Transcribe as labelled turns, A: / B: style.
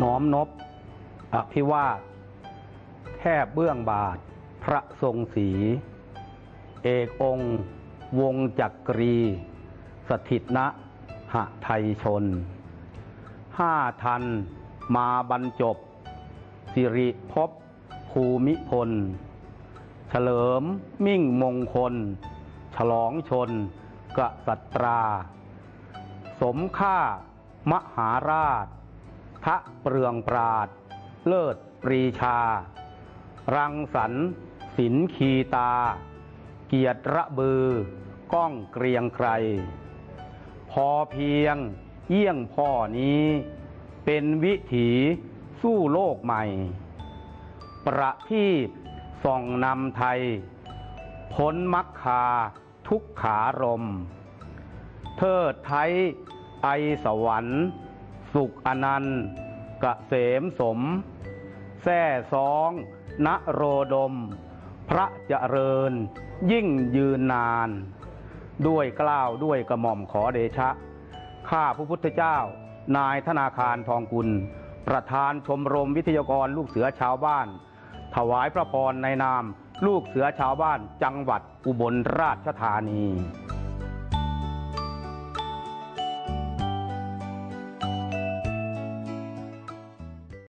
A: น้อมนบอภิวาทแทบเบื้องบาท พระทรงศีเอกองค์ วงจักรี สถิตณหะไทยชน ห้าทันมาบรรจบ สิริภพภูมิพล เฉลิมมิ่งมงคล ฉลองชนกษัตรา สมค่ามหาราช ทะเปลืองปราด เลิศปรีชา รังสรรสินคีตา เกียรติระบือ ก้องเกรียงไกร พอเพียงเยี่ยงพ่อนี้ เป็นวิถีสู้โลกใหม่ ประทีปส่องนำไทย พ้นมักคาทุกขารม เทิดไทยไอสวรรค์ สุขอนันต์กะเสมสม แท่ซองณโรดม พระเจริญ ยิ่งยืนนาน ด้วยกล้าวด้วยกระหม่อมขอเดชะ ข้าพระพุทธเจ้า นายธนาคารทองกุล ประธานชมรมวิทยากรลูกเสือชาวบ้าน ถวายพระพรในนาม ลูกเสือชาวบ้านจังหวัดอุบลราชธานี